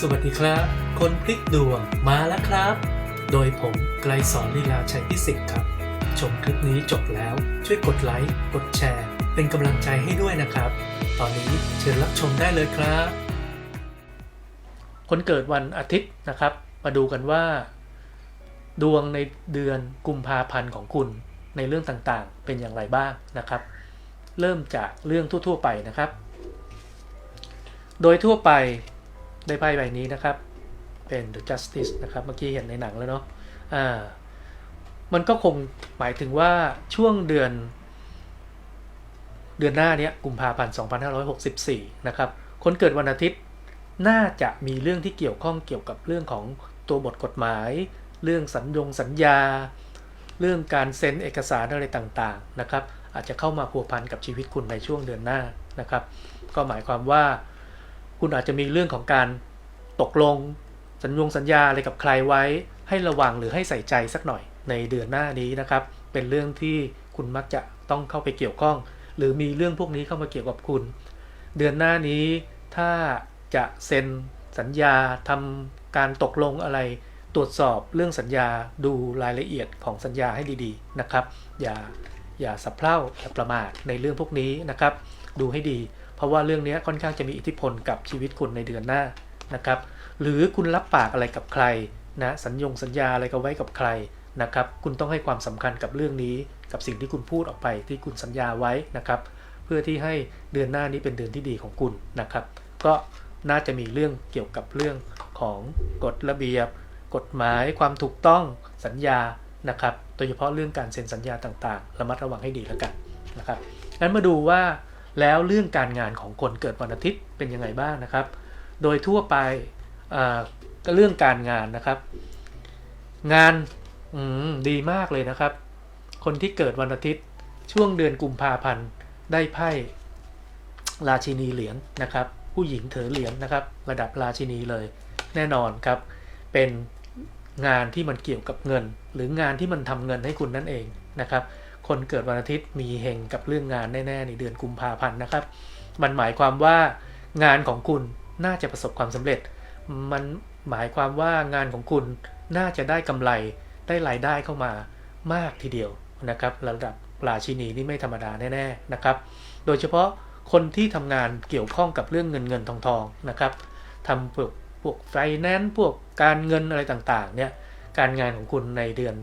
สวัสดีครับ คนพลิกดวงมาแล้วครับ โดยผมไกลสอนลีลาชัยพิสิทธิ์ครับ ชมคลิปนี้จบแล้วช่วยกดไลค์ กดแชร์ เป็นกำลังใจให้ด้วยนะครับ ตอนนี้เชิญรับชมได้เลยครับ คนเกิดวันอาทิตย์นะครับ มาดูกันว่า ดวงในเดือนกุมภาพันธ์ของคุณในเรื่องต่างๆ เป็นอย่างไรบ้างนะครับ เริ่มจากเรื่องทั่วๆไปนะครับ โดยทั่วไป ได้ไพ่ใบนี้นะครับ เป็น The Justice นะครับ เมื่อกี้เห็นในหนังแล้วเนาะอ่ามันก็คงหมายถึงว่าช่วงเดือน เดือนหน้าเนี้ยกุมภาพันธ์ 2564 นะครับ คนเกิดวันอาทิตย์น่าจะมีเรื่องที่เกี่ยวข้องเกี่ยวกับเรื่องของตัวบทกฎหมาย เรื่องสัญญงสัญญา เรื่องการเซ็นเอกสารอะไรต่างๆนะครับ อาจจะเข้ามาพัวพันกับชีวิตคุณในช่วงเดือนหน้านะครับ ก็หมายความว่า คุณอาจจะมีเรื่องของการตกลงสัญญงสัญญาอะไรกับใครไว้ให้ระวังหรือให้ใส่ใจสักหน่อยในเดือนหน้านี้นะครับ เป็นเรื่องที่คุณมักจะต้องเข้าไปเกี่ยวข้อง หรือมีเรื่องพวกนี้เข้ามาเกี่ยวกับคุณ เดือนหน้านี้ถ้าจะเซ็นสัญญาทำการตกลงอะไร ตรวจสอบเรื่องสัญญาดูรายละเอียดของสัญญาให้ดีๆนะครับ อย่าอย่าสับเพร่าอย่าประมาทในเรื่องพวกนี้นะครับ ดูให้ดี เพราะว่าเรื่องนี้ค่อนข้างจะมีอิทธิพลกับชีวิตคุณในเดือนหน้านะครับ หรือคุณรับปากอะไรกับใครนะสัญญงสัญญาอะไรก็ไว้กับใครนะครับ คุณต้องให้ความสำคัญกับเรื่องนี้ กับสิ่งที่คุณพูดออกไปที่คุณสัญญาไว้นะครับ เพื่อที่ให้เดือนหน้านี้เป็นเดือนที่ดีของคุณนะครับ ก็น่าจะมีเรื่องเกี่ยวกับเรื่องของกฎระเบียบ กฎหมายความถูกต้องสัญญานะครับ โดยเฉพาะเรื่องการเซ็นสัญญาต่างๆ ระมัดระวังให้ดีแล้วกันนะครับ งั้นมาดูว่า แล้วเรื่องการงานของคนเกิดวันอาทิตย์เป็นยังไงบ้างนะครับ โดยทั่วไปเรื่องการงานนะครับ งานดีมากเลยนะครับ คนที่เกิดวันอาทิตย์ช่วงเดือนกุมภาพันธ์ได้ไพ่ราชินีเหรียญนะครับ ผู้หญิงเถอเหรียญนะครับ ระดับราชินีเลย แน่นอนครับ เป็นงานที่มันเกี่ยวกับเงิน หรืองานที่มันทำเงินให้คุณนั่นเองนะครับ คนเกิดวันอาทิตย์มีเฮงกับเรื่องงานแน่ๆในเดือนกุมภาพันธ์นะครับ มันหมายความว่างานของคุณน่าจะประสบความสำเร็จ มันหมายความว่างานของคุณน่าจะได้กำไรได้รายได้เข้ามามากทีเดียวนะครับระดับราชินีนี่ไม่ธรรมดาแน่ๆนะครับ โดยเฉพาะคนที่ทำงานเกี่ยวข้องกับเรื่องเงินเงินทองทองนะครับทำพวกพวกไฟแนนซ์พวกการเงินอะไรต่างๆเนี่ยการงานของคุณในเดือน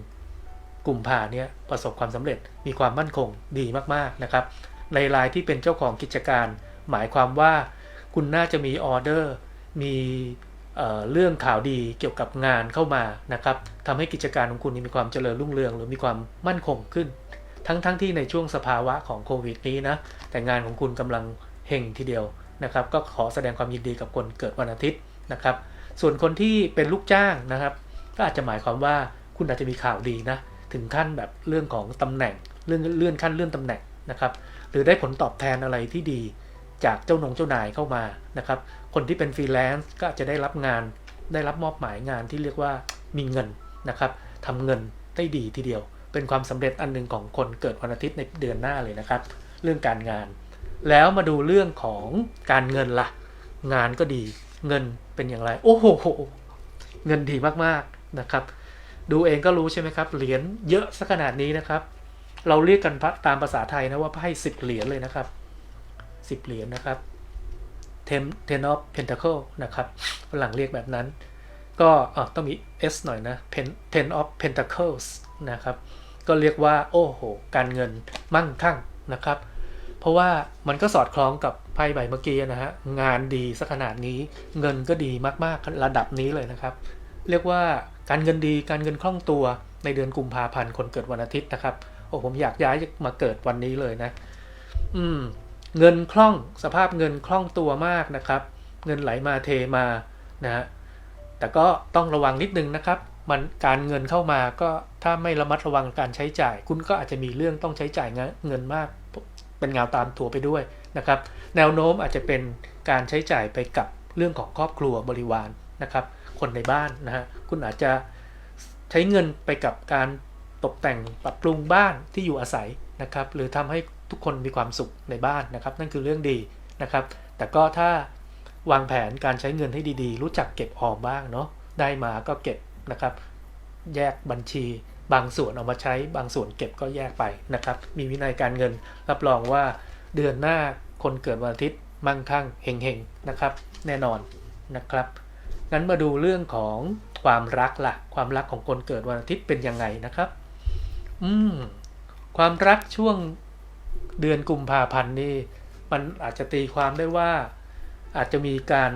กลุ่มภาเนี่ยประสบความสำเร็จมีความมั่นคงดีมากๆนะครับ ในรายที่เป็นเจ้าของกิจการ หมายความว่าคุณน่าจะมีออเดอร์ มีเเรื่องข่าวดีเกี่ยวกับงานเข้ามานะครับทำให้กิจการของคุณมีความเจริญรุ่งเรือง หรือมีความมั่นคงขึ้น ทั้งๆทที่ในช่วงสภาวะของโควิดนี้นะแต่งานของคุณกำลังเฮงทีเดียวนะครับก็ขอแสดงความยินดีกับคนเกิดวันอาทิตย์นะครับ ส่วนคนที่เป็นลูกจ้างนะครับ ก็อาจจะหมายความว่าคุณอาจจะมีข่าวดีนะ ถึงขั้นแบบเรื่องของตำแหน่งเรื่องเลื่อนขั้นเลื่อนตำแหน่งนะครับ หรือได้ผลตอบแทนอะไรที่ดีจากเจ้านงเจ้านายเข้ามานะครับ คนที่เป็นฟรีแลนซ์ก็อาจจะได้รับงาน ได้รับมอบหมายงานที่เรียกว่ามีเงินนะครับทำเงินได้ดีทีเดียว เป็นความสำเร็จอันหนึ่งของคนเกิดวันอาทิตย์ในเดือนหน้าเลยนะครับ เรื่องการงาน แล้วมาดูเรื่องของการเงินละ่ะ งานก็ดี เงินเป็นอย่างไร โอ้โห เงินดีมากๆนะครับ ดูเองก็รู้ใช่ไหมครับ เหรียญเยอะสักขนาดนี้นะครับ เราเรียกกันตามภาษาไทยนะว่าไพ่สิบเหรียญเลยนะครับสิบเหรียญนะครับ ten ten of pentacle นะครับฝรั่งเรียกแบบนั้น ก็ต้องมี s หน่อยนะ ten of pentacles นะครับ ก็เรียกว่า โอ้โห การเงินมั่งคั่งนะครับ เพราะว่ามันก็สอดคล้องกับไพ่ใบเมื่อกี้นะฮะ งานดีสักขนาดนี้ เงินก็ดีมาก ๆ ระดับนี้เลยนะครับ เรียกว่า การเงินดีการเงินคล่องตัวในเดือนกุมภาพันธ์คนเกิดวันอาทิตย์นะครับโอ้ผมอยากย้ายมาเกิดวันนี้เลยนะ อืม เงินคล่องสภาพเงินคล่องตัวมากนะครับ เงินไหลมาเทมานะฮะแต่ก็ต้องระวังนิดนึงนะครับ มันการเงินเข้ามาก็ถ้าไม่ระมัดระวังการใช้จ่าย คุณก็อาจจะมีเรื่องต้องใช้จ่ายเงินมาก เป็นเงาตามตัวไปด้วยนะครับ แนวโน้มอาจจะเป็นการใช้จ่ายไปกับเรื่องของครอบครัวบริวารนะครับ คนในบ้านนะฮะคุณอาจจะใช้เงินไปกับการตกแต่งปรับปรุงบ้านที่อยู่อาศัยนะครับ หรือทำให้ทุกคนมีความสุขในบ้านนะครับ นั่นคือเรื่องดีนะครับ แต่ก็ถ้าวางแผนการใช้เงินให้ดีๆ รู้จักเก็บออมบ้างเนาะได้มาก็เก็บนะครับ แยกบัญชีบางส่วนเอามาใช้บางส่วนเก็บก็แยกไปนะครับ มีวินัยการเงินรับรองว่าเดือนหน้าคนเกิดวันอาทิตย์มั่งคั่งเฮงๆนะครับ แน่นอนนะครับ งั้นมาดูเรื่องของความรักละ่ะ ความรักของคนเกิดวันอาทิตย์เป็นยังไงนะครับ อืม ความรักช่วงเดือนกุมภาพันธ์นี่มันอาจจะตีความได้ว่า อาจจะมีการ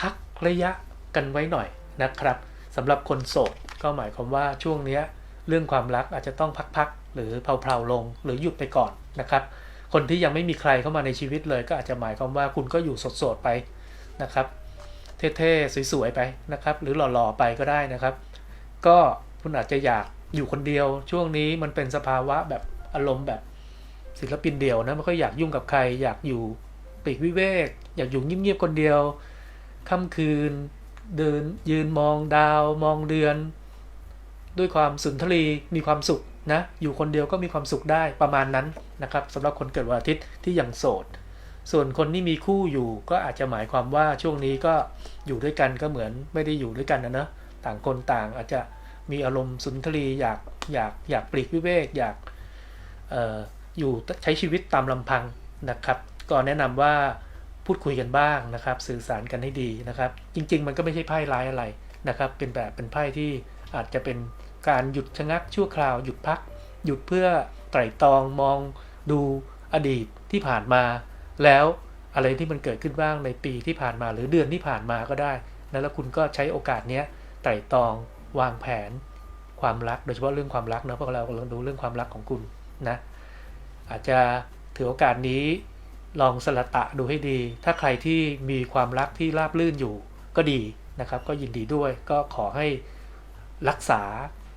พักระยะกันไว้หน่อยนะครับสำหรับคนโสดก็หมายความว่าช่วงนี้เรื่องความรักอาจจะต้องพักๆหรือเพลาๆลงหรือหยุดไปก่อนนะครับ คนที่ยังไม่มีใครเข้ามาในชีวิตเลยก็อาจจะหมายความว่าคุณก็อยู่โสดๆไปนะครับ เท่ๆสวยๆไปนะครับ หรือหล่อๆไปก็ได้นะครับ ก็คุณอาจจะอยากอยู่คนเดียว ช่วงนี้มันเป็นสภาวะแบบอารมณ์แบบศิลปินเดียวนะไม่ค่อยอยากยุ่งกับใคร อยากอยู่ปีกวิเวก อยากอยู่เงียบๆคนเดียวค่ำคืน เดินยืนมองดาวมองเดือน ด้วยความสุนทรีมีความสุขนะอยู่คนเดียวก็มีความสุขได้ประมาณนั้นนะครับสำหรับคนเกิดวันอาทิตย์ที่ยังโสด ส่วนคนที่มีคู่อยู่ก็อาจจะหมายความว่าช่วงนี้ก็อยู่ด้วยกันก็เหมือนไม่ได้อยู่ด้วยกันนะเนอะต่างคนต่างอาจจะมีอารมณ์สุนทรีอยากอยากอยากปลีกวิเวกอยากอออยู่ใช้ชีวิตตามลำพังนะครับ ก็แนะนำว่าพูดคุยกันบ้างนะครับ สื่อสารกันให้ดีนะครับ จริง ๆ มันก็ไม่ใช่ไพ่ร้ายอะไรนะครับ เป็นแบบเป็นไพ่ที่อาจจะเป็นการหยุดชะงักชั่วคราวหยุดพัก หยุดเพื่อไตร่ตรองมองดูอดีตที่ผ่านมา แล้วอะไรที่มันเกิดขึ้นบ้างในปีที่ผ่านมาหรือเดือนที่ผ่านมาก็ได้นะแล้วคุณก็ใช้โอกาสเนี้ยไตร่ตองวางแผนความรัก โดยเฉพาะเรื่องความรักนะพราะเรากำลังดูเรื่องความรักของคุณนะอาจจะถือโอกาสนี้ลองสละตะดูให้ดี ถ้าใครที่มีความรักที่ราบรื่นอยู่ก็ดีนะครับ ก็ยินดีด้วยก็ขอให้รักษา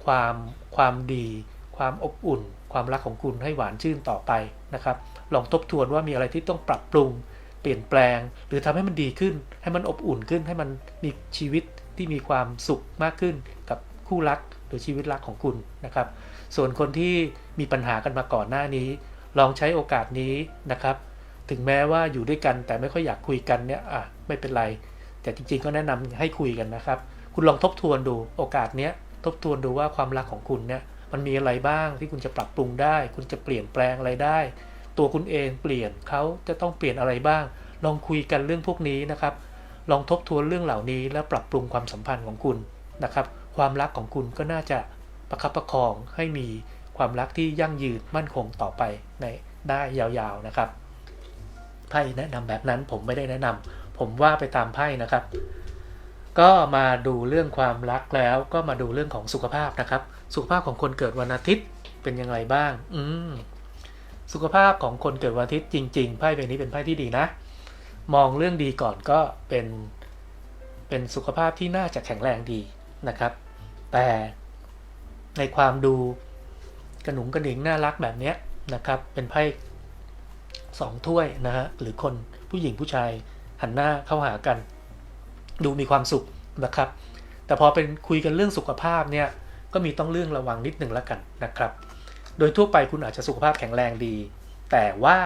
ความความดี ความอบอุ่น ความรักของคุณให้หวานชื่นต่อไปนะครับ ลองทบทวนว่ามีอะไรที่ต้องปรับปรุง เปลี่ยนแปลง หรือทำให้มันดีขึ้น ให้มันอบอุ่นขึ้น ให้มันมีชีวิตที่มีความสุขมากขึ้นกับคู่รักหรือชีวิตรักของคุณนะครับ ส่วนคนที่มีปัญหากันมาก่อนหน้านี้ ลองใช้โอกาสนี้นะครับ ถึงแม้ว่าอยู่ด้วยกันแต่ไม่ค่อยอยากคุยกันเนี่ยอะไม่เป็นไร แต่จริงๆ ก็แนะนำให้คุยกันนะครับ คุณลองทบทวนดูโอกาสเนี้ยทบทวนดูว่าความรักของคุณเนี่ยมันมีอะไรบ้างที่คุณจะปรับปรุงได้ คุณจะเปลี่ยนแปลงอะไรได้ ตัวคุณเองเปลี่ยนเขาจะต้องเปลี่ยนอะไรบ้าง ลองคุยกันเรื่องพวกนี้นะครับ ลองทบทวนเรื่องเหล่านี้แล้วปรับปรุงความสัมพันธ์ของคุณนะครับ ความรักของคุณก็น่าจะประคับประคองให้มีความรักที่ยั่งยืนมั่นคงต่อไปในได้ยาวๆนะครับไพ่แนะนำแบบนั้นผมไม่ได้แนะนำผมว่าไปตามไพ่นะครับ ก็มาดูเรื่องความรักแล้วก็มาดูเรื่องของสุขภาพนะครับ สุขภาพของคนเกิดวันอาทิตย์เป็นยังไงบ้าง อืม สุขภาพของคนเกิดวันอาทิตย์จริงๆไพ่ใบนี้เป็นไพ่ที่ดีนะ มองเรื่องดีก่อนก็เป็นเป็นสุขภาพที่น่าจะแข็งแรงดีนะครับ แต่ในความดูกระหนุงกระหนิงน่ารักแบบเนี้ยนะครับ เป็นไพ่สองถ้วยนะฮะหรือคนผู้หญิงผู้ชายหันหน้าเข้าหากัน ดูมีความสุขนะครับ แต่พอเป็นคุยกันเรื่องสุขภาพเนี่ยก็มีต้องเรื่องระวังนิดหนึ่งแล้วกันนะครับ โดยทั่วไปคุณอาจจะสุขภาพแข็งแรงดี แต่ว่า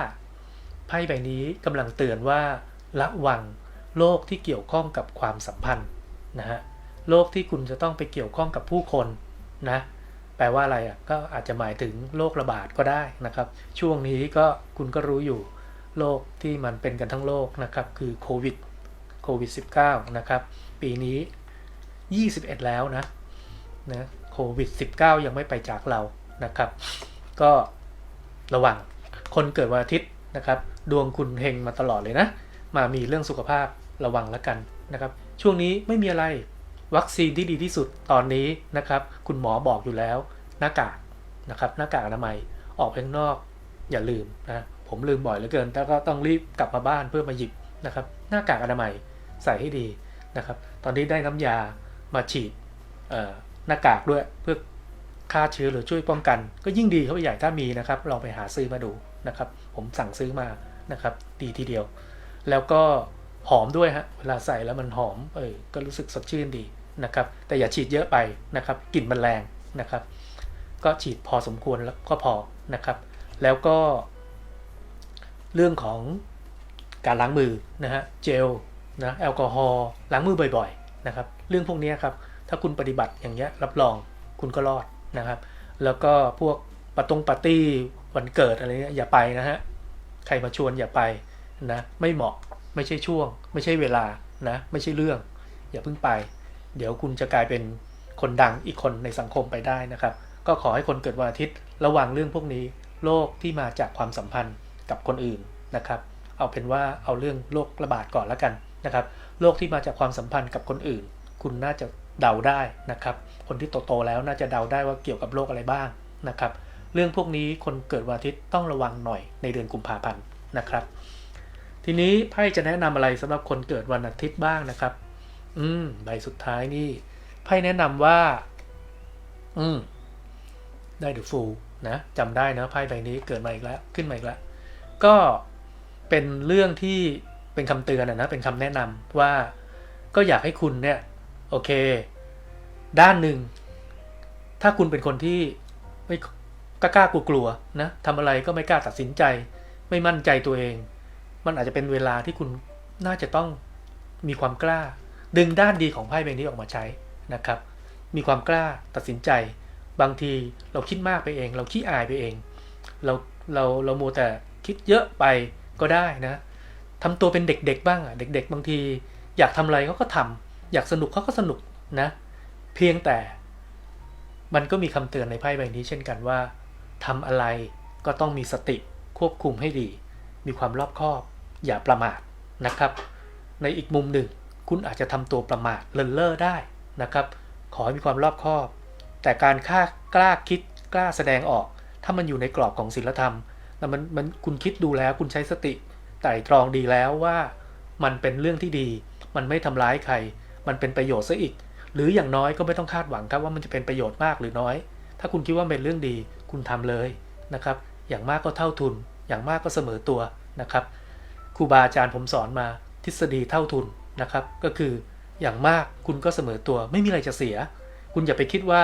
ไพ่ใบนี้กำลังเตือนว่าระวังโรคที่เกี่ยวข้องกับความสัมพันธ์นะฮะโรคที่คุณจะต้องไปเกี่ยวข้องกับผู้คนนะแปลว่าอะไรอะก็อาจจะหมายถึงโรคระบาดก็ได้นะครับ ช่วงนี้ก็คุณก็รู้อยู่โรคที่มันเป็นกันทั้งโลกนะครับ คือโควิดโควิด -19 นะครับ ปีนี้ 21 แล้วนะนะโควิด -19 ยังไม่ไปจากเรา นะครับ ก็ระวังคนเกิดวันอาทิตย์นะครับ ดวงคุณเฮงมาตลอดเลยนะ มามีเรื่องสุขภาพระวังแล้วกันนะครับ ช่วงนี้ไม่มีอะไรวัคซีนที่ดีที่สุดตอนนี้นะครับ คุณหมอบอกอยู่แล้ว หน้ากากนะครับ หน้ากากอนามัยออกไปข้างนอก อย่าลืมนะผมลืมบ่อยเหลือเกินแต่ก็ต้องรีบกลับมาบ้านเพื่อมาหยิบนะครับ หน้ากากอนามัยใส่ให้ดีนะครับ ตอนนี้ได้น้ำยามาฉีดหน้ากากด้วยเพื่อ ฆ่าเชื้อหรือช่วยป้องกัน ก็ยิ่งดีเข้าไปใหญ่ถ้ามีนะครับลองไปหาซื้อมาดูนะครับ ผมสั่งซื้อมานะครับ ดีทีเดียว แล้วก็หอมด้วยฮะเวลาใส่แล้วมันหอมเออก็รู้สึกสดชื่นดีนะครับ แต่อย่าฉีดเยอะไปนะครับกลิ่นมันแรงนะครับ ก็ฉีดพอสมควรแล้วก็พอนะครับ แล้วก็ เรื่องของการล้างมือนะฮะเจลนะแอลกอฮอล์ล้างมือบ่อย ๆ นะครับ เรื่องพวกนี้ครับถ้าคุณปฏิบัติอย่างเงี้ยรับรองคุณก็รอด นะครับ แล้วก็พวกปาตงปาร์ตี้วันเกิดอะไรเงี้ยอย่าไปนะฮะใครมาชวนอย่าไปนะไม่เหมาะไม่ใช่ช่วง ไม่ใช่เวลานะ ไม่ใช่เรื่อง อย่าเพิ่งไป เดี๋ยวคุณจะกลายเป็นคนดังอีกคนในสังคมไปได้นะครับ ก็ขอให้คนเกิดวันอาทิตย์ระวังเรื่องพวกนี้โรคที่มาจากความสัมพันธ์กับคนอื่นนะครับ เอาเป็นว่าเอาเรื่องโรคระบาดก่อนแล้วกันนะครับโรคที่มาจากความสัมพันธ์กับคนอื่น คุณน่าจะเดาได้นะครับ คนที่โตๆแล้วน่าจะเดาได้ว่าเกี่ยวกับโรคอะไรบ้างนะครับ เรื่องพวกนี้คนเกิดวันอาทิตย์ต้องระวังหน่อยในเดือนกุมภาพันธ์นะครับ ทีนี้ไพ่จะแนะนำอะไรสำหรับคนเกิดวันอาทิตย์บ้างนะครับ อืมใบสุดท้ายนี่ไพ่แนะนำว่า อืมได้เดอะฟูลนะจำได้นะไพ่ใบนี้เกิดมาอีกแล้วขึ้นมาอีกแล้วก็เป็นเรื่องที่เป็นคำเตือนนะเป็นคำแนะนำว่าก็อยากให้คุณเนี่ยโอเค ด้านหนึ่ง ถ้าคุณเป็นคนที่ไม่กล้ากล้ากลัวกลัวๆนะทำอะไรก็ไม่กล้าตัดสินใจ ไม่มั่นใจตัวเอง มันอาจจะเป็นเวลาที่คุณน่าจะต้องมีความกล้า ดึงด้านดีของไพ่ใบนี้ออกมาใช้นะครับ มีความกล้าตัดสินใจ บางทีเราคิดมากไปเอง เราขี้อายไปเอง เราเราเราโมวแต่คิดเยอะไปก็ได้นะทำตัวเป็นเด็กๆบ้างอะเด็ก ๆ บางที อยากทำอะไรเขาก็ทำอยากสนุกเขาก็สนุกนะ เพียงแต่ มันก็มีคำเตือนในไพ่ใบนี้ เช่นกันว่าทำอะไรก็ต้องมีสติควบคุมให้ดี มีความรอบคอบ อย่าประมาทนะครับ ในอีกมุมหนึ่ง คุณอาจจะทำตัวประมาทเลินเล่อได้นะครับ ขอให้มีความรอบคอบ แต่การค่ากล้าคิดกล้าแสดงออก ถ้ามันอยู่ในกรอบของศีลธรรมแล้วมันมันคุณคิดดูแล้วคุณใช้สติไต่ตรองดีแล้วว่า มันเป็นเรื่องที่ดี มันไม่ทำร้ายใคร มันเป็นประโยชน์ซะอีก หรืออย่างน้อยก็ไม่ต้องคาดหวังครับว่ามันจะเป็นประโยชน์มากหรือน้อย ถ้าคุณคิดว่าเป็นเรื่องดีคุณทำเลยนะครับ อย่างมากก็เท่าทุน อย่างมากก็เสมอตัวนะครับครูบาอาจารย์ผมสอนมาทฤษฎีเท่าทุนนะครับ ก็คืออย่างมากคุณก็เสมอตัว ไม่มีอะไรจะเสีย คุณอย่าไปคิดว่า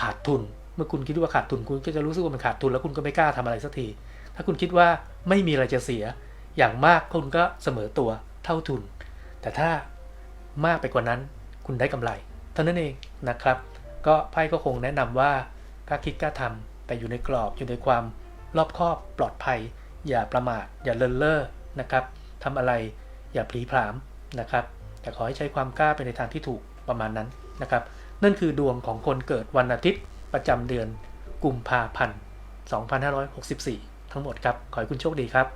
ขาดทุน เมื่อคุณคิดว่าขาดทุนคุณก็จะรู้สึกว่ามันขาดทุนแล้วคุณก็ไม่กล้าทำอะไรสักทีถ้าคุณคิดว่าไม่มีอะไรจะเสีย อย่างมากคุณก็เสมอตัวเท่าทุน แต่ถ้ามากไปกว่านั้นคุณได้กำไร ท่านั้นเองนะครับ ก็ไพ่ก็คงแนะนำว่ากล้าคิดกล้าทำแต่อยู่ในกรอบอยู่ในความรอบคอบปลอดภัย อย่าประมาทอย่าเลินเล่อนะครับทำอะไรอย่าพลีพรามนะครับ แต่ขอให้ใช้ความกล้าไปในทางที่ถูกประมาณนั้นนะครับ นั่นคือดวงของคนเกิดวันอาทิตย์ประจำเดือนกุมภาพันธ์ 2564 ทั้งหมดครับ ขอให้คุณโชคดีครับ